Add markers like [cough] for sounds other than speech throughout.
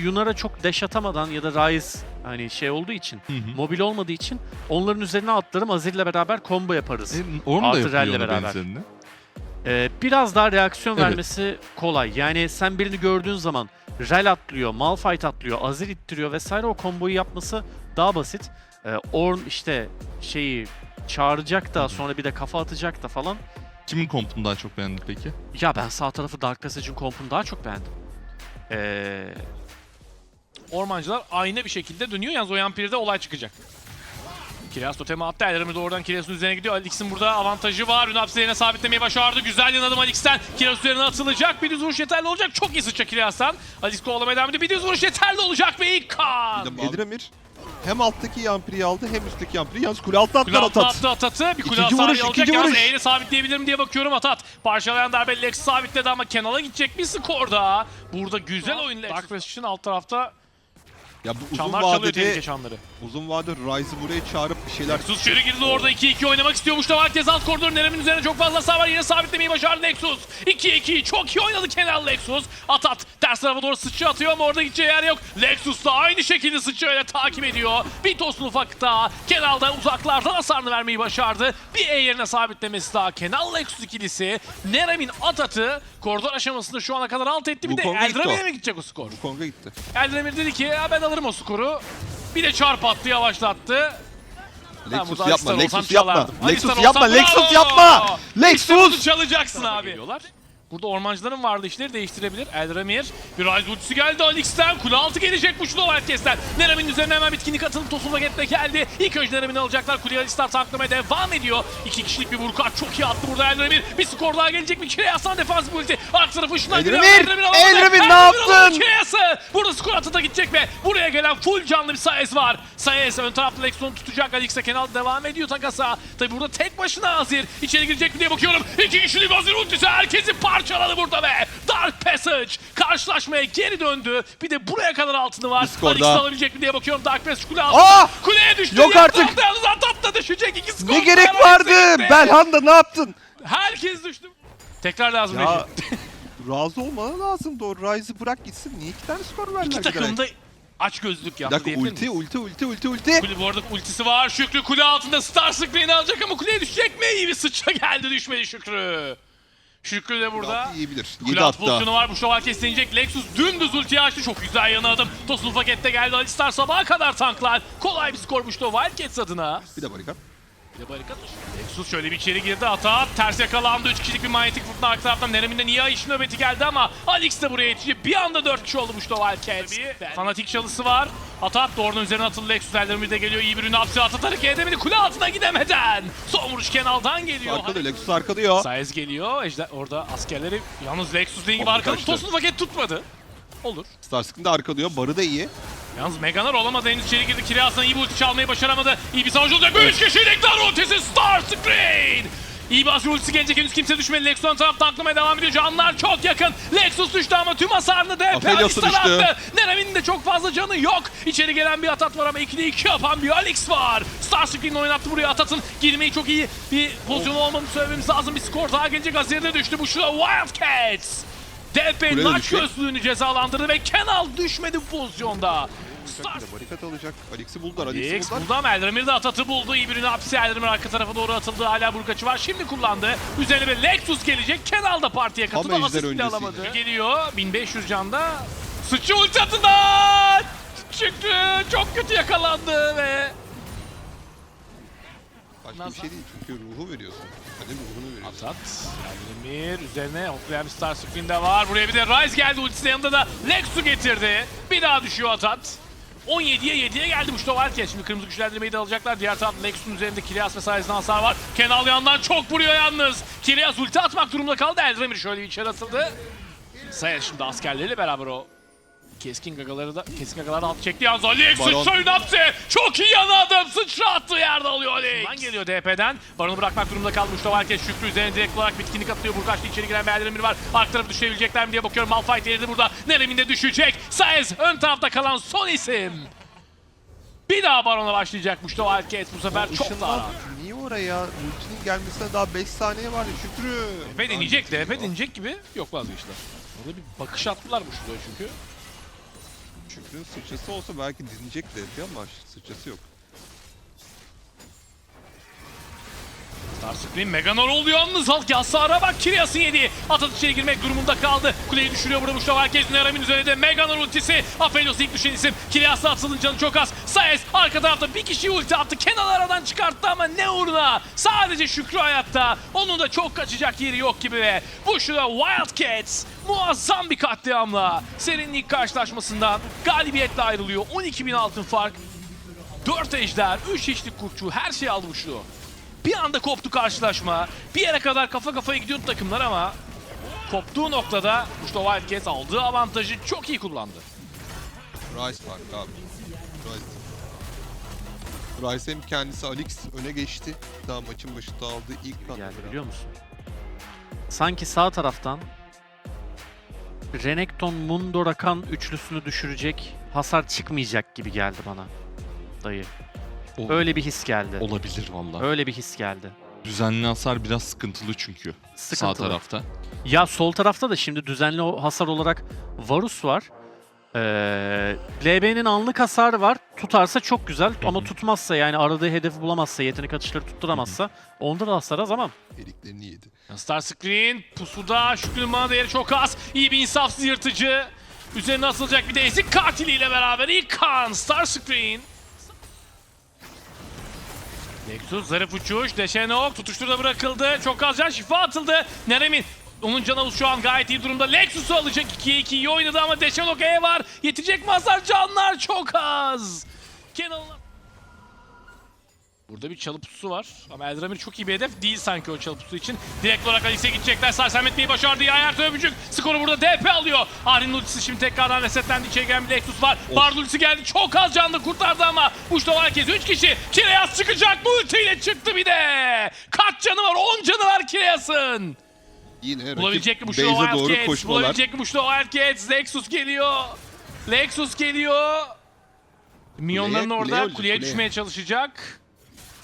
Yunar'a çok dash atamadan ya da Ryze hani şey olduğu için, Hı hı. mobil olmadığı için onların üzerine atlarım Azir'le beraber combo yaparız. E, Orn da yapıyor onu beraber. benzerini. Ee, biraz daha reaksiyon Evet. vermesi kolay. Yani sen birini gördüğün zaman Rel atlıyor, Malphite atlıyor, Azir ittiriyor vesaire o komboyu yapması daha basit. Ee, Orn işte şeyi çağıracak da sonra bir de kafa atacak da falan. Kimin kompunu daha çok beğendin peki? Ya ben sağ tarafı Dark Passage'in kompunu daha çok beğendim. Ee, Ormancılar aynı bir şekilde dönüyor. Yalnız o Yampir'de olay çıkacak. Kireas totemi attı. Ellerimiz doğrudan Kireas'ın üzerine gidiyor. Alix'in burada avantajı var. Ünapsi yerine sabitlemeyi başardı. Güzel yanadım Alix'ten. Kireas üzerine atılacak. Bir düz vuruş yeterli olacak. Çok iyi sıçacak Kireas'tan. Alix kovalamaya devam ediyor. Bir düz vuruş yeterli olacak ve ilk kan. Edremir hem alttaki Yampiri'yi aldı hem üstteki Yampiri. Yalnız kule altı Kule atlar atat. attı Atat'ı. Bir kule hasarı vuruş, alacak. ikinci Yalnız. E'yle sabitleyebilirim diye bakıyorum Atat. Parçalayan darbe Lex sabitledi ama Kenal'a gidecek bir skorda. Burada güzel oyun Lex. Dark Passage alt tarafta Ya bu uzun çanlar çalıyor tehlike vadede çanları. uzun vadede Ryze'ı buraya çağırıp bir şeyler Nexus içeri girdi orada 2-2 oynamak istiyormuş da herkes alt koridorun Nerem'in üzerine çok fazla hasar var. Yine sabitlemeyi başardı Nexus. 2-2 çok iyi oynadı Kenal Nexus. At at. Ters tarafa doğru sıçra atıyor ama orada gideceği yer yok. Nexus da aynı şekilde sıçrayla takip ediyor. Bir tosun ufakta Kenal da uzaklardan hasarını vermeyi başardı. Bir E yerine sabitlemesi daha Kenal Nexus ikilisi. Nerem'in at atı koridor aşamasında şu ana kadar alt etti. Bir de Wukong'a gitti Eldramir'e o. mi gidecek o skor? bu konga gitti. Eldemir dedi ki ya ben alırım o skoru bir de çarp attı yavaşlattı Lexus yapma, Lexus yapma. Lexus yapma, Lexus yapma. Bunu Lexus! çalacaksın abi. Geliyorlar. Burada ormancıların vardı işleri değiştirebilir. Eldramir. Bir Ryze ultisi geldi Alix'ten. Kule altı gelecek bu şunu herkesten. Nerem'in üzerine hemen bitkinlik atılıp Tosun Vaket'le geldi. İlk önce Nerem'ini alacaklar. Kuleye Alistar taklamaya devam ediyor. İki kişilik bir vurkar çok iyi attı burada Eldramir. Bir skor daha gelecek mi? Kireyas'tan defansif ulti. Ark tarafı ışından giriyor. Eldramir! alamadı. Eldramir ne yaptın? Kireyas'ı. Burada skor atı da gidecek ve buraya gelen full canlı bir Saez var. Saez ön tarafta Lexon'u tutacak. Alix'e Kenal devam ediyor takasa. Tabi burada tek başına Azir. içeri girecek mi diye bakıyorum. İki kişilik Azir ultisi herkesi parçaladı burada ve Dark Passage karşılaşmaya geri döndü. Bir de buraya kadar altını var. Alix daha. alabilecek mi diye bakıyorum. Dark Passage kule altında. Aa! Kuleye düştü. Yok artık. da düşecek. İki skor. Ne gerek vardı? Belhanda ne yaptın? Herkes düştü. Tekrar lazım Ya [laughs] razı olmalı lazım doğru. Ryze'ı bırak gitsin. Niye iki tane skor verdiler? İki bir takım direkt? da aç gözlük yaptı diyebilir ulti, miyiz? ulti, ulti, ulti, ulti. Kule bu arada ultisi var. Şükrü kule altında Star Screen'i alacak ama kuleye düşecek mi? İyi bir sıçra geldi düşmedi Şükrü. Şükrü de burada. Yiyebilir. Yedi hatta. pozisyonu var. Bu şoval keslenecek. Lexus dümdüz ultiyi açtı. Çok güzel yana adım. Tosun pakette geldi. Alistar sabaha kadar tanklar. Kolay bir skor bu Wildcats adına. Bir de barikat. Bir de barikat. Lexus şöyle bir içeri girdi. Ata ters yakalandı. 3 kişilik bir manyetik fırtına arka taraftan. Nereminde niye iş nöbeti geldi ama Alex de buraya yetişecek. Bir anda 4 kişi oldu bu Wildcats. Fanatik çalısı var. Atat doğrudan üzerine atıldı. Lexus ellerinde de geliyor. İyi bir ürünü hapse Atat hareket edemedi. Kule altına gidemeden. Son vuruş Kenal'dan geliyor. Arkalıyor, Lexus arkalıyor. Saez geliyor. Ejder orada askerleri yalnız Lexus dediğin gibi Oldu, arkalı kaçtı. Tosun paket tutmadı. Olur. Starscream de arkalıyor. Barı da iyi. Yalnız Meganar olamadı henüz içeri girdi. Kiryas'tan iyi bir ulti çalmayı başaramadı. İyi bir savuncu olacak. 3 kişilik dar ultisi Star Screen. İyi bir Azir ultisi gelecek henüz kimse düşmedi. Lexus ön taraf tanklamaya devam ediyor. Canlar çok yakın. Lexus düştü ama tüm hasarını DP düştü. attı. Nerem'in de çok fazla canı yok. İçeri gelen bir atat var ama 2'de 2 yapan bir Alex var. Star Screen'i oynattı buraya atatın. Girmeyi çok iyi bir pozisyon olmadığını söylememiz lazım. Bir skor daha gelecek. Azir'de düştü. Bu şu Wildcats. DP Kule de Naç gözlüğünü cezalandırdı ve Kenal düşmedi bu pozisyonda. Barikat alacak. Alex'i buldular. Alex buldu ama Eldramir de atatı buldu. İyi birini hapse Eldramir arka tarafa doğru atıldı. Hala burkaçı var. Şimdi kullandı. Üzerine bir Lexus gelecek. Kenal da partiye katıldı. ejder Asist bile alamadı. Geliyor. 1500 canda. Sıçı ulti atından. Çıktı. Çok kötü yakalandı ve Başka bir şey değil çünkü ruhu veriyorsun. Atat, Eldramir üzerine hoplayan bir Star Screen de var. Buraya bir de Ryze geldi ultisi yanında da Lexu getirdi. Bir daha düşüyor Atat. 17'ye 7'ye geldi bu Stovalkes. Şimdi kırmızı güçlendirmeyi de alacaklar. Diğer tarafta Lexus'un üzerinde Kiryas ve sayesinde hasar var. Kenal yandan çok vuruyor yalnız. Kiryas ulti atmak durumunda kaldı. Eldramir şöyle bir içeri atıldı. Sayes şimdi askerleriyle beraber o keskin gagaları da keskin gagaları da alt çekti yalnız Alex Baron. sıçrayı ne yaptı? Çok iyi yanadım. Sıçra attığı yerde alıyor Alex. Baron geliyor DP'den. Baron'u bırakmak durumunda kaldı Mustafa herkes Şükrü üzerine direkt olarak bitkinlik atıyor. Burkaç'ta içeri giren bir Eldramir var. Arka tarafı düşürebilecekler mi diye bakıyorum. Malphite yerinde burada. Nereminde düşecek. Saez ön tarafta kalan son isim. Bir daha Baron'a başlayacak Mustafa Alket bu sefer çok Işınlan. daha rahat. Niye oraya? Ultinin gelmesine daha 5 saniye var ya Şükrü. DP deneyecek, DP deneyecek gibi yok vazgeçtiler. Orada bir bakış attılar bu şurada çünkü. Şükrü'nün sıçrası olsa belki dinleyecek de ama sıçrası yok. Starscream Meganor oldu yalnız halk hasara bak Kiryas'ın yedi. Atat içeri girmek durumunda kaldı. Kuleyi düşürüyor burada Mustafa herkes Nerem'in üzerinde Meganor ultisi. Aphelios ilk düşen isim. Kiryas'la atılın canı çok az. Saez arka tarafta bir kişi ulti attı. Kenan aradan çıkarttı ama ne uğruna. Sadece Şükrü hayatta. Onun da çok kaçacak yeri yok gibi ve bu şurada Wildcats muazzam bir katliamla serinin ilk karşılaşmasından galibiyetle ayrılıyor. 12.000 altın fark. 4 ejder, 3 hiçlik kurtçu her şeyi aldı Muşlu. Bir anda koptu karşılaşma. Bir yere kadar kafa kafaya gidiyordu takımlar ama koptuğu noktada Muşlu Wildcats aldığı avantajı çok iyi kullandı. Rice farkı abi. Rice. Rice hem kendisi Alex öne geçti. Daha maçın başında aldığı ilk kan. geldi biliyor musun? Sanki sağ taraftan Renekton Mundo Rakan üçlüsünü düşürecek hasar çıkmayacak gibi geldi bana. Dayı. O- Öyle bir his geldi. Olabilir valla. Öyle bir his geldi. Düzenli hasar biraz sıkıntılı çünkü. Sağ Sıkıntılı. tarafta. Ya sol tarafta da şimdi düzenli o hasar olarak Varus var. Ee, LB'nin anlık hasarı var. Tutarsa çok güzel ama tutmazsa yani aradığı hedefi bulamazsa, yetenek atışları tutturamazsa onda da hasar az ama Eriklerini yedi. Starscreen pusuda Şükrü'nün mana değeri çok az. İyi bir insafsız yırtıcı. Üzerine asılacak bir de ezik katiliyle beraber ilk kan Starscreen. Nexus zarif uçuş. Deşenok tutuşturda bırakıldı. Çok az can şifa atıldı. Nerem'in onun canavuz şu an gayet iyi durumda. Lexus'u alacak 2'ye 2 iyi oynadı ama Deşenok E var. Yetecek mi hasar? Canlar çok az. Kenan'la Burada bir çalı pususu var ama Eldramir çok iyi bir hedef değil sanki o çalı pusu için. Direkt olarak Alix'e gidecekler. Sersemetmeyi başardı. Ayart Öpücük skoru burada DP alıyor. Ahri'nin ultisi şimdi tekrardan resetlendi. İçeri gelen bir Lexus var. Bard ultisi geldi. Çok az canlı kurtardı ama Muş'ta herkes 3 kişi. Kireas çıkacak. Bu ultiyle çıktı bir de. Kaç canı var? 10 canı var Kireas'ın. Yine Bulabilecek mi Muş'ta base'e doğru koşmalar. Bulabilecek mi Muş'ta Wildcats? Lexus geliyor. Lexus geliyor. Minyonların orada kuleye kuleye. düşmeye çalışacak.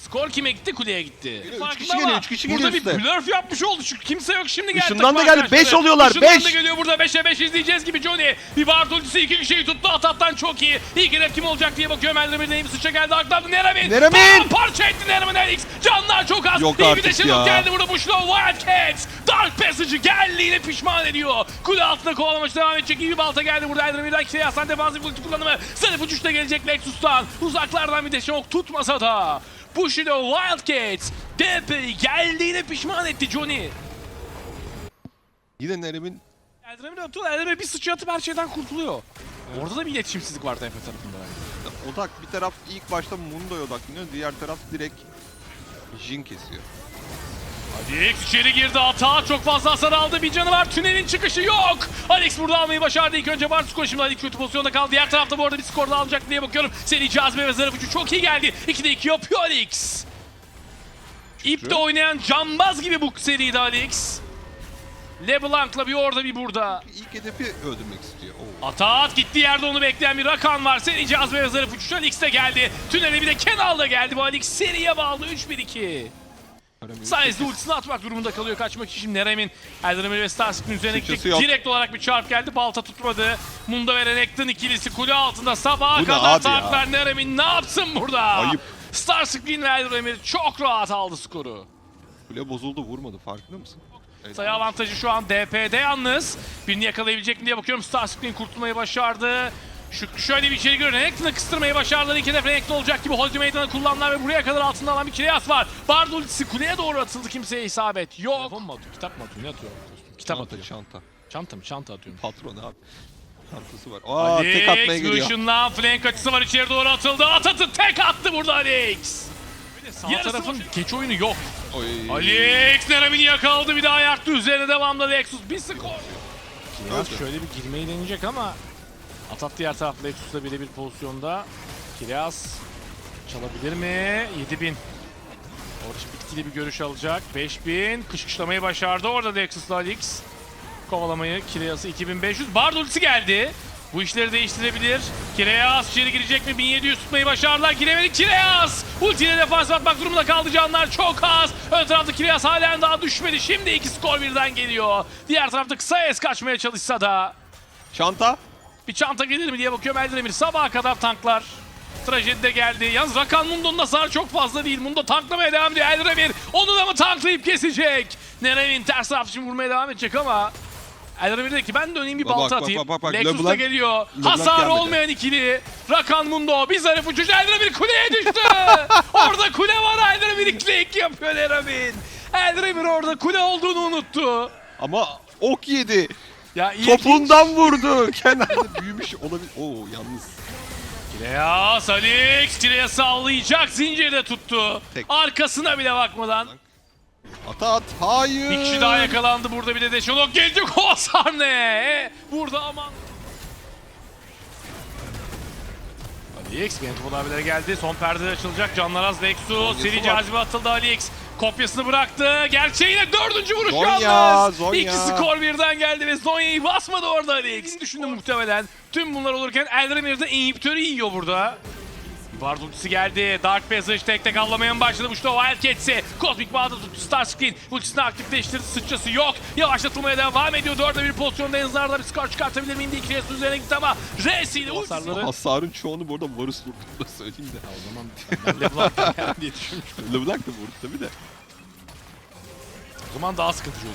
Skor kime gitti? Kuleye gitti. Üç Farkında kişi geliyor, ama üç kişi Burada geliyor bir blurf yapmış oldu çünkü kimse yok şimdi geldi. Işından takım da geldi, arkadaşları. beş oluyorlar, Işından beş. da geliyor burada 5'e 5 izleyeceğiz gibi Johnny. Bir Bard ultisi iki kişiyi tuttu Atat'tan çok iyi. İlk hedef kim olacak diye bakıyorum Eldramir'de iyi bir sıçra geldi arkadan Nerem'in. Nerem'in! Parça etti Nerem'in Elix. Canlar çok az. Yok iyi bir artık de Shadow ya. geldi burada Bushlo Wildcats. Dark Passage'ı geldiğine pişman ediyor. Kule altında kovalamaç devam edecek. İyi bir balta geldi burada Eldramir'den ikisi Hasan defansif ulti kullanımı. Zarif uçuş da gelecek Lexus'tan. Uzaklardan bir de şok tutmasa da. Bushido Wildcats DP'yi geldiğine pişman etti Johnny. Yine Nerem'in Eldramir atıyor. Eldramir bir sıçra atıp her şeyden kurtuluyor. Orada da bir iletişimsizlik var TP tarafında. odak bir taraf ilk başta Mundo'ya odaklanıyor. Diğer taraf direkt Jin kesiyor. Alex içeri girdi hata çok fazla hasar aldı bir canı var tünelin çıkışı yok. Alex burada almayı başardı ilk önce Bart skor şimdi Alex kötü pozisyonda kaldı. Diğer tarafta bu arada bir skor da alacak diye bakıyorum. Seri cazibe ve zarf ucu çok iyi geldi. 2'de 2 yapıyor Alex. İpte oynayan cambaz gibi bu seride Alex. LeBlanc'la bir orada bir burada. İlk hedefi öldürmek istiyor. Oo. Atat gitti yerde onu bekleyen bir Rakan var. Seri cazibe ve zarf uçuşu Alex de geldi. Tünele bir de Kenal da geldi. Bu Alex seriye bağlı 3-1-2. Sayesinde ultisini atmak durumunda kalıyor kaçmak için şimdi Nerem'in Eldramir ve Starscream'in üzerine Sıçrası gidecek. yok. Direkt olarak bir çarp geldi. Balta tutmadı. Munda ve Renekton ikilisi kule altında sabaha Bu ne kadar abi tanklar Nerem'in ne yapsın burada? Ayıp. Starscream ve Eldramir çok rahat aldı skoru. Kule bozuldu vurmadı farkında mısın? Sayı avantajı şu an DP'de yalnız. Birini yakalayabilecek mi diye bakıyorum. Starscream kurtulmayı başardı. Şu, şöyle bir içeri giriyor. Renekton'u kıstırmayı başardılar. İki hedef Renekton olacak gibi Holy Meydan'ı kullandılar ve buraya kadar altında alan bir Kireas var. Bard ultisi kuleye doğru atıldı. Kimseye isabet yok. Telefon mu atıyor? Kitap mı atıyor? Ne atıyor? Kitap Çanta atıyor. çanta. Çanta mı? Çanta atıyorum. Patron abi. Çantası var. Aa tek atmaya Alex geliyor. ışınlan flank açısı var içeri doğru atıldı. Atat'ı tek attı burada Alex. Sağ tarafın geç oyunu yok. Oy. Alex Neremini yakaladı bir daha yaktı. Üzerine devamlı Lexus bir skor. Öldü. şöyle bir girmeyi deneyecek ama Atat diğer taraf Lexus'la birebir pozisyonda. Kiraz çalabilir mi? 7000. Orada bitkili bir görüş alacak. 5000. Kışkışlamayı başardı orada Lexus'la Alex. Kovalamayı Kireas'ı 2500. Bard geldi. Bu işleri değiştirebilir. Kireas içeri girecek mi? 1700 tutmayı başardılar. Giremedi Kireas. Ultiyle defans atmak durumunda kaldı canlar. Çok az. Ön tarafta Kireas halen daha düşmedi. Şimdi iki skor birden geliyor. Diğer tarafta kısa es kaçmaya çalışsa da. Çanta. Bir çanta gelir mi diye bakıyorum Eldemir. Sabaha kadar tanklar. Trajedi de geldi. Yalnız Rakan Mundo'nun hasarı çok fazla değil. Mundo tanklamaya devam ediyor. Eldemir onu da mı tanklayıp kesecek? Nerevin ters taraf için vurmaya devam edecek ama Eldemir dedi ki ben döneyim bir Bak, balta bak, atayım. bak, bak, bak. Lexus da geliyor. LeBlanc Hasar gelmedi. olmayan ikili. Rakan Mundo bir zarif uçucu Eldemir kuleye düştü. [laughs] orada kule var Eldemir click yapıyor Nerevin. Eldemir orada kule olduğunu unuttu. Ama ok yedi. Ya ilginç. Topundan vurdu. [laughs] Kenarda büyümüş olabilir. Oo yalnız. Kireas Alex Kireas sallayacak zincirde tuttu. Tek. Arkasına bile bakmadan. At at. Hayır. Bir kişi daha yakalandı burada bir de Deşonok gelecek [laughs] o hasar ne? E, Burada aman. Alex Gentofor abileri geldi. Son perde açılacak. Canlar az Lexus. Zonya'sı Seri var. cazibe atıldı Alex. Kopyasını bıraktı. Gerçeğine dördüncü vuruş Zonya, yalnız. Zonya. İki skor birden geldi ve Zonya'yı basmadı orada Alex. Düşündü muhtemelen. Tüm bunlar olurken Eldemir de inhibitörü yiyor burada. Bard ultisi geldi. Dark Passage tek tek avlamaya mı başladı? Muşta Wildcats'i. Cosmic Bağ'da tuttu Starscreen. Ultisini aktifleştirdi. Sıçrası yok. Yavaşlatılmaya devam ediyor. Dörde bir pozisyonda Enzar'da bir skor çıkartabilir miyim diye Kireas üzerine gitti ama R'si ile hasarları. Hasarın çoğunu burada Varus vurdu da söyleyeyim de. o zaman LeBlanc [laughs] diye düşünmüştüm. LeBlanc da vurdu tabii de. O zaman daha sıkıntıcı olur.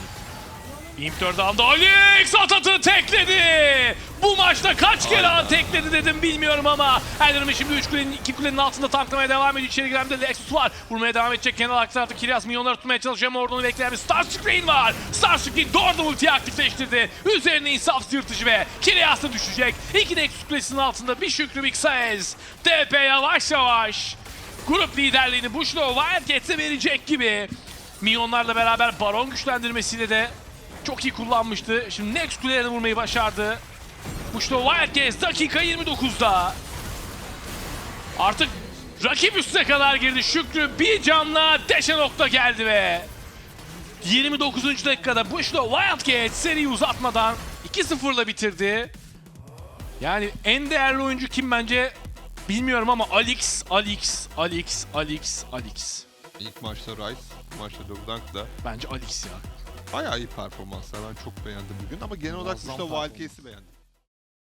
İmptör'de aldı. Alex Atat'ı tekledi. Bu maçta kaç kere Aynen. tekledi dedim bilmiyorum ama Elderman şimdi 3 kulenin 2 kulenin altında tanklamaya devam ediyor. İçeri giren de Lexus var. Vurmaya devam edecek. Kenan arka tarafta Kiryas milyonları tutmaya çalışıyor ama orada onu bekleyen bir Star Screen var. Star Screen doğrudan ultiyi aktifleştirdi. Üzerine insaf yırtıcı ve Kiryas da düşecek. İki de Exus kulesinin altında bir Şükrü bir Xaez. TP yavaş yavaş. Grup liderliğini Bushlo Wildcats'e verecek gibi. Milyonlarla beraber Baron güçlendirmesiyle de çok iyi kullanmıştı. Şimdi Next kulelerine vurmayı başardı. Bushlo Wildcats dakika 29'da. Artık rakip üstüne kadar girdi. Şükrü bir canla deşe nokta geldi ve 29. dakikada Bushlo Wildcats seriyi uzatmadan 2-0'la bitirdi. Yani en değerli oyuncu kim bence bilmiyorum ama Alex, Alex, Alex, Alex, Alex. İlk maçta Rice, maçta LeBlanc da Bence Alex ya. Bayağı iyi performanslar. Ben çok beğendim bugün ama genel olarak Muazzam işte beğendim.